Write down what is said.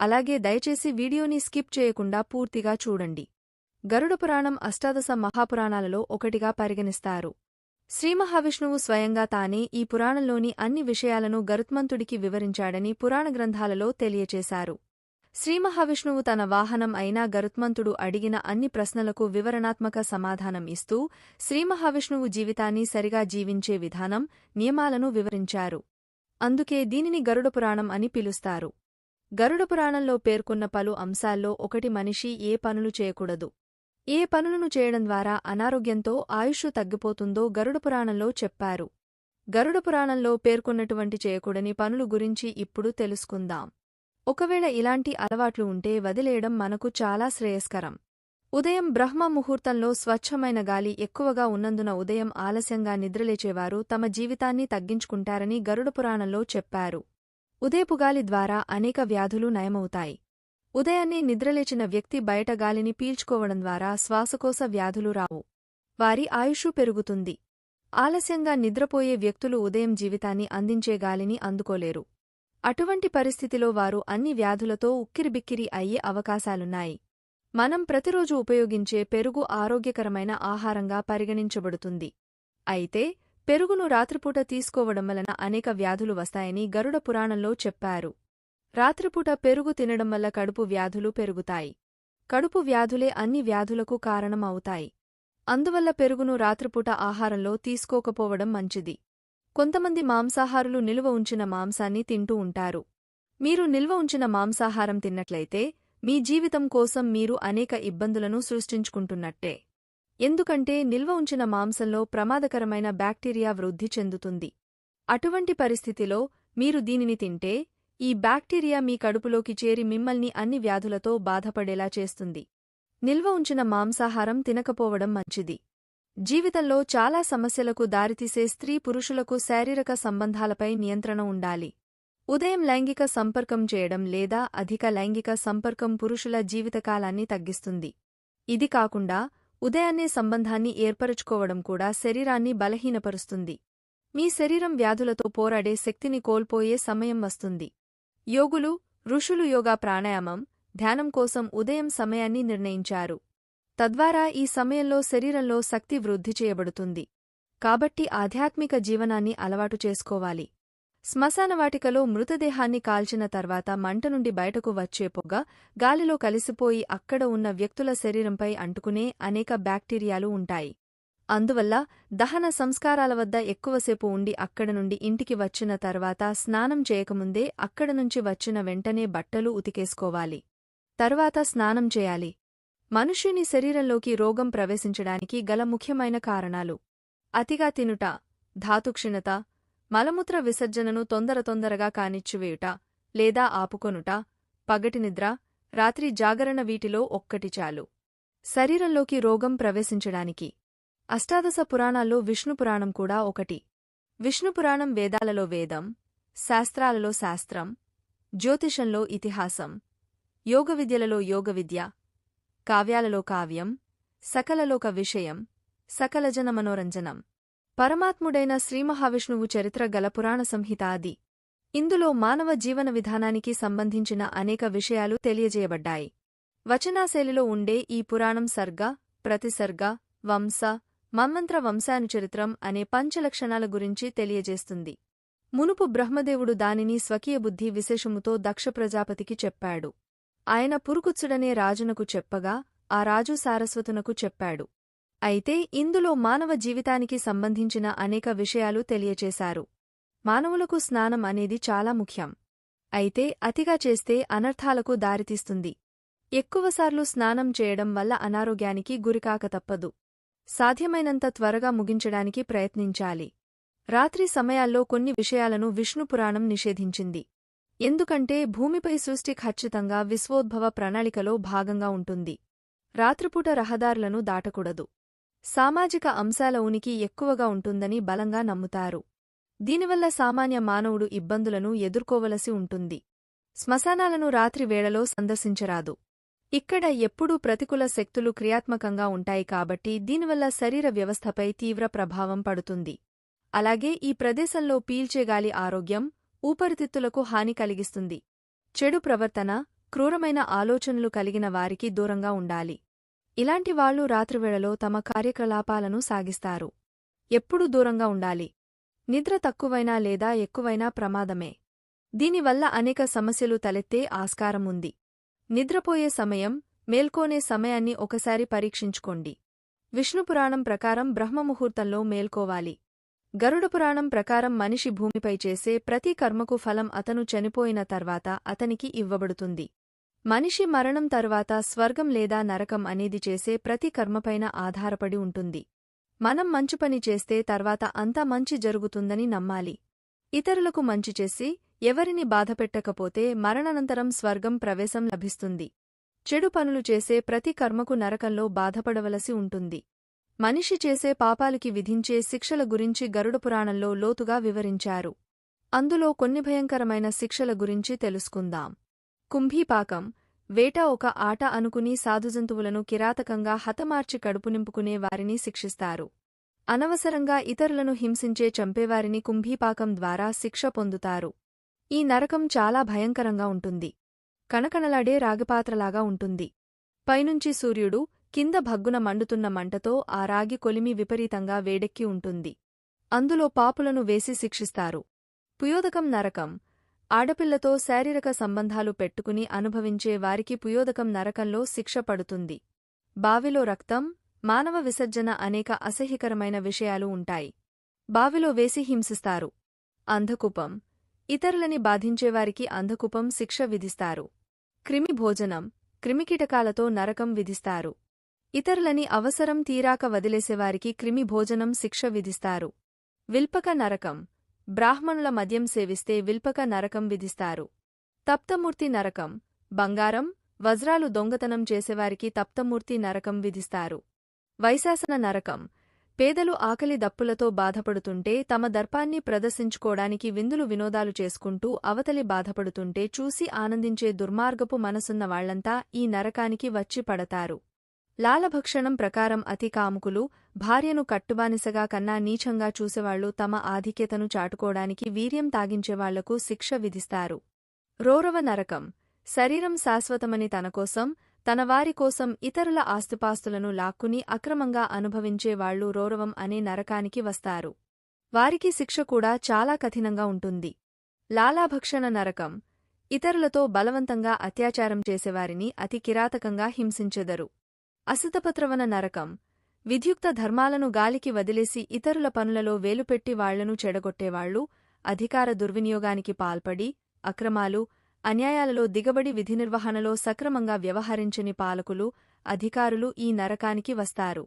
అలాగే దయచేసి వీడియోని స్కిప్ చేయకుండా పూర్తిగా చూడండి. గరుడ పురాణం అష్టాదశ మహాపురాణాలలో ఒకటిగా పరిగణిస్తారు. శ్రీమహావిష్ణువు స్వయంగా తానే ఈ పురాణంలోని అన్ని విషయాలను గరుత్మంతుడికి వివరించాడని పురాణ గ్రంథాలలో తెలియచేశారు. శ్రీమహావిష్ణువు తన వాహనం అయినా గరుత్మంతుడు అడిగిన అన్ని ప్రశ్నలకు వివరణాత్మక సమాధానం ఇస్తూ శ్రీమహావిష్ణువు జీవితాన్ని సరిగా జీవించే విధానం నియమాలను వివరించారు. అందుకే దీనిని గరుడపురాణం అని పిలుస్తారు. గరుడపురాణంలో పేర్కొన్న పలు అంశాల్లో ఒకటి మనిషి ఏ పనులు చేయకూడదు. ఏ పనులను చేయడం ద్వారా అనారోగ్యంతో ఆయుష్ తగ్గిపోతుందో గరుడపురాణంలో చెప్పారు. గరుడపురాణంలో పేర్కొన్నటువంటి చేయకూడని పనులు గురించి ఇప్పుడు తెలుసుకుందాం. ఒకవేళ ఇలాంటి అలవాట్లు ఉంటే వదిలేయడం మనకు చాలా శ్రేయస్కరం. ఉదయం బ్రహ్మ ముహూర్తంలో స్వచ్ఛమైన గాలి ఎక్కువగా ఉన్నందున ఉదయం ఆలస్యంగా నిద్రలేచేవారు తమ జీవితాన్ని తగ్గించుకుంటారని గరుడపురాణంలో చెప్పారు. ఉదయపుగాలి ద్వారా అనేక వ్యాధులు నయమవుతాయి. ఉదయాన్నే నిద్రలేచిన వ్యక్తి బయట గాలిని పీల్చుకోవడం ద్వారా శ్వాసకోశ వ్యాధులు రావు. వారి ఆయుషు పెరుగుతుంది. ఆలస్యంగా నిద్రపోయే వ్యక్తులు ఉదయం జీవితాన్ని అందించే గాలిని అందుకోలేరు. అటువంటి పరిస్థితిలో వారు అన్ని వ్యాధులతో ఉక్కిరిబిక్కిరి అయ్యే అవకాశాలున్నాయి. మనం ప్రతిరోజు ఉపయోగించే పెరుగు ఆరోగ్యకరమైన ఆహారంగా పరిగణించబడుతుంది. అయితే పెరుగును రాత్రిపూట తీసుకోవడం వలన అనేక వ్యాధులు వస్తాయని గరుడ పురాణంలో చెప్పారు. రాత్రిపూట పెరుగు తినడం వల్ల కడుపు వ్యాధులు పెరుగుతాయి. కడుపు వ్యాధులే అన్ని వ్యాధులకు కారణం అవుతాయి అందువల్ల పెరుగును రాత్రిపూట ఆహారంలో తీసుకోకపోవడం మంచిది. కొంతమంది మాంసాహారులు నిలువ ఉంచిన మాంసాన్ని తింటూ ఉంటారు. మీరు నిల్వ ఉంచిన మాంసాహారం తిన్నట్లయితే మీ జీవితం కోసం మీరు అనేక ఇబ్బందులను సృష్టించుకుంటున్నట్టే. ఎందుకంటే నిల్వ ఉంచిన మాంసంలో ప్రమాదకరమైన బ్యాక్టీరియా వృద్ధి చెందుతుంది. అటువంటి పరిస్థితిలో మీరు దీనిని తింటే ఈ బ్యాక్టీరియా మీ కడుపులోకి చేరి మిమ్మల్ని అన్ని వ్యాధులతో బాధపడేలా చేస్తుంది. నిల్వ ఉంచిన మాంసాహారం తినకపోవడం మంచిది. జీవితంలో చాలా సమస్యలకు దారితీసే స్త్రీ పురుషులకు శారీరక సంబంధాలపై నియంత్రణ ఉండాలి. ఉదయం లైంగిక సంపర్కం చేయడం లేదా అధిక లైంగిక సంపర్కం పురుషుల జీవితకాలాన్ని తగ్గిస్తుంది. ఇది కాకుండా ఉదయాన్నే సంబంధాన్ని ఏర్పరుచుకోవడం కూడా శరీరాన్ని బలహీనపరుస్తుంది. మీ శరీరం వ్యాధులతో పోరాడే శక్తిని కోల్పోయే సమయం వస్తుంది. యోగులు ఋషులు యోగా ప్రాణాయామం ధ్యానం కోసం ఉదయం సమయాన్ని నిర్ణయించారు. తద్వారా ఈ సమయంలో శరీరంలో శక్తి వృద్ధి చేయబడుతుంది. కాబట్టి ఆధ్యాత్మిక జీవనాన్ని అలవాటు చేసుకోవాలి. శ్మశానవాటికలో మృతదేహాన్ని కాల్చిన తర్వాత మంట నుండి బయటకు వచ్చే పొగ గాలిలో కలిసిపోయి అక్కడ ఉన్న వ్యక్తుల శరీరంపై అంటుకునే అనేక బ్యాక్టీరియాలు ఉంటాయి. అందువల్ల దహన సంస్కారాల వద్ద ఎక్కువసేపు ఉండి అక్కడ నుండి ఇంటికి వచ్చిన తర్వాత స్నానం చేయకముందే అక్కడ నుంచి వచ్చిన వెంటనే బట్టలు ఉతికేసుకోవాలి. తర్వాత స్నానం చేయాలి. మనుష్యుని శరీరంలోకి రోగం ప్రవేశించడానికి గల ముఖ్యమైన కారణాలు. అతిగా తినుట ధాతుక్షీణత మలమూత్ర విసర్జనను తొందర తొందరగా కానిచ్చివేయుట లేదా ఆపుకొనుట పగటి నిద్ర రాత్రి జాగరణ వీటిలో ఒక్కటి చాలు. శరీరంలోకి రోగం ప్రవేశించడానికి. అష్టాదశ పురాణాల్లో విష్ణుపురాణం కూడా ఒకటి. విష్ణుపురాణం వేదాలలో వేదం శాస్త్రాలలో శాస్త్రం జ్యోతిషంలో ఇతిహాసం యోగ విద్యలలో యోగ విద్య కావ్యాలలో కావ్యం సకలలోక విషయం సకలజన మనోరంజనం. పరమాత్ముడైన శ్రీమహావిష్ణువు చరిత్ర గల పురాణ సంహిత అది. ఇందులో మానవ జీవన విధానానికి సంబంధించిన అనేక విషయాలు తెలియజేయబడ్డాయి. వచనాశైలిలో ఉండే ఈ పురాణం సర్గ ప్రతిసర్గ వంశ మన్మంత్ర వంశానుచరిత్రం అనే పంచలక్షణాల గురించి తెలియజేస్తుంది. మునుపు బ్రహ్మదేవుడు దానిని స్వకీయ బుద్ధి విశేషముతో దక్ష ప్రజాపతికి చెప్పాడు. ఆయన పురుకుత్సుడనే రాజునకు చెప్పగా ఆ రాజు సారస్వతునకు చెప్పాడు. అయితే ఇందులో మానవ జీవితానికి సంబంధించిన అనేక విషయాలు తెలియచేశారు. మానవులకు స్నానం అనేది చాలా ముఖ్యం. అయితే అతిగా చేస్తే అనర్థాలకు దారితీస్తుంది. ఎక్కువసార్లు స్నానం చేయడం వల్ల అనారోగ్యానికి గురికాక తప్పదు. సాధ్యమైనంత త్వరగా ముగించడానికి ప్రయత్నించాలి. రాత్రి సమయాల్లో కొన్ని విషయాలను విష్ణుపురాణం నిషేధించింది. ఎందుకంటే భూమిపై సృష్టి ఖచ్చితంగా విశ్వోద్భవ ప్రణాళికలో భాగంగా ఉంటుంది. రాత్రిపూట రహదారులను దాటకూడదు. సామాజిక అంశాల ఉనికి ఎక్కువగా ఉంటుందని బలంగా నమ్ముతారు. దీనివల్ల సామాన్య మానవుడు ఇబ్బందులను ఎదుర్కోవలసి ఉంటుంది. శ్మశానాలను రాత్రి వేళలో సందర్శించరాదు. ఇక్కడ ఎప్పుడూ ప్రతికూల శక్తులు క్రియాత్మకంగా ఉంటాయి కాబట్టి దీనివల్ల శరీర వ్యవస్థపై తీవ్ర ప్రభావం పడుతుంది. అలాగే ఈ ప్రదేశంలో పీల్చేగాలి ఆరోగ్యం ఊపరితిత్తులకు హాని కలిగిస్తుంది. చెడు ప్రవర్తన క్రూరమైన ఆలోచనలు కలిగిన వారికి దూరంగా ఉండాలి. ఇలాంటి వాళ్ళు రాత్రివేళలో తమ కార్యకలాపాలను సాగిస్తారు. ఎప్పుడు దూరంగా ఉండాలి. నిద్ర తక్కువైనా లేదా ఎక్కువైనా ప్రమాదమే. దీనివల్ల అనేక సమస్యలు తలెత్తే ఆస్కారం ఉంది. నిద్రపోయే సమయం మేల్కోనే సమయాన్ని ఒకసారి పరీక్షించుకోండి. విష్ణుపురాణం ప్రకారం బ్రహ్మముహూర్తంలో మేల్కోవాలి. గరుడపురాణం ప్రకారం మనిషి భూమిపై చేసే ప్రతి కర్మకు ఫలం అతను చనిపోయిన తర్వాత అతనికి ఇవ్వబడుతుంది. మనిషి మరణం తర్వాత స్వర్గం లేదా నరకం అనేది చేసే ప్రతి కర్మపైన ఆధారపడి ఉంటుంది. మనం మంచి పని చేస్తే తర్వాత అంతా మంచి జరుగుతుందని నమ్మాలి. ఇతరులకు మంచి చేసి ఎవరిని బాధపెట్టకపోతే మరణానంతరం స్వర్గం ప్రవేశం లభిస్తుంది. చెడు పనులు చేసే ప్రతి కర్మకు నరకంలో బాధపడవలసి ఉంటుంది. మనిషి చేసే పాపాలకి విధించే శిక్షల గురించి గరుడపురాణంలో లోతుగా వివరించారు. అందులో కొన్ని భయంకరమైన శిక్షల గురించి తెలుసుకుందాం. కుంభీపాకం వేట ఒక ఆట అనుకుని సాధుజంతువులను కిరాతకంగా హతమార్చి కడుపు నింపుకునే వారిని శిక్షిస్తారు. అనవసరంగా ఇతరులను హింసించే చంపేవారిని కుంభీపాకం ద్వారా శిక్ష పొందుతారు. ఈ నరకం చాలా భయంకరంగా ఉంటుంది. కణకణలాడే రాగిపాత్రలాగా ఉంటుంది. పైనుంచి సూర్యుడు కింద భగ్గున మండుతున్న మంటతో ఆ రాగి కొలిమి విపరీతంగా వేడెక్కి ఉంటుంది. అందులో పాపులను వేసి శిక్షిస్తారు. పుయోదకం నరకం ఆడపిల్లతో శారీరక సంబంధాలు పెట్టుకుని అనుభవించే వారికి పుయోదకం నరకంలో శిక్ష పడుతుంది. బావిలో రక్తం మానవ విసర్జన అనేక అసహ్యకరమైన విషయాలు ఉంటాయి. బావిలో వేసి హింసిస్తారు. అంధకూపం. ఇతరులని బాధించేవారికి అంధకూపం శిక్ష విధిస్తారు. క్రిమి భోజనం. క్రిమికీటకాలతో నరకం విధిస్తారు. ఇతరులని అవసరం తీరాక వదిలేసేవారికి క్రిమి భోజనం శిక్ష విధిస్తారు. విల్పక నరకం. బ్రాహ్మణుల మద్యం సేవిస్తే విల్పక నరకం విధిస్తారు. తప్తమూర్తి నరకం బంగారం వజ్రాలు దొంగతనం చేసేవారికి తప్తమూర్తి నరకం విధిస్తారు. వైశాసన నరకం పేదలు ఆకలి దప్పులతో బాధపడుతుంటే తమ దర్పాన్ని ప్రదర్శించుకోడానికి విందులు వినోదాలు చేసుకుంటూ అవతలి బాధపడుతుంటే చూసి ఆనందించే దుర్మార్గపు మనసున్న వాళ్ళంతా ఈ నరకానికి వచ్చి పడతారు. లాలభక్షణం ప్రకారం అతి కాముకులు భార్యను కట్టుబానిసగా కన్నా నీచంగా చూసేవాళ్ళు తమ ఆధిక్యతను చాటుకోడానికి వీర్యం తాగించేవాళ్ళకు శిక్ష విధిస్తారు. రోరవ నరకం. శరీరం శాశ్వతమని తనకోసం తన వారికోసం ఇతరుల ఆస్తుపాస్తులను లాక్కుని అక్రమంగా అనుభవించేవాళ్ళు రోరవం అనే నరకానికి వస్తారు. వారికి శిక్ష కూడా చాలా కఠినంగా ఉంటుంది. లాలాభక్షణ నరకం. ఇతరులతో బలవంతంగా అత్యాచారం చేసేవారిని అతి కిరాతకంగా హింసించెదరు. అసితపత్రవన నరకం. విధ్యుక్త ధర్మాలను గాలికి వదిలేసి ఇతరుల పనులలో వేలుపెట్టి వాళ్ళను చెడగొట్టేవాళ్ళు అధికార దుర్వినియోగానికి పాల్పడి అక్రమాలు అన్యాయాలలో దిగబడి విధి నిర్వహణలో సక్రమంగా వ్యవహరించని పాలకులు అధికారులు ఈ నరకానికి వస్తారు.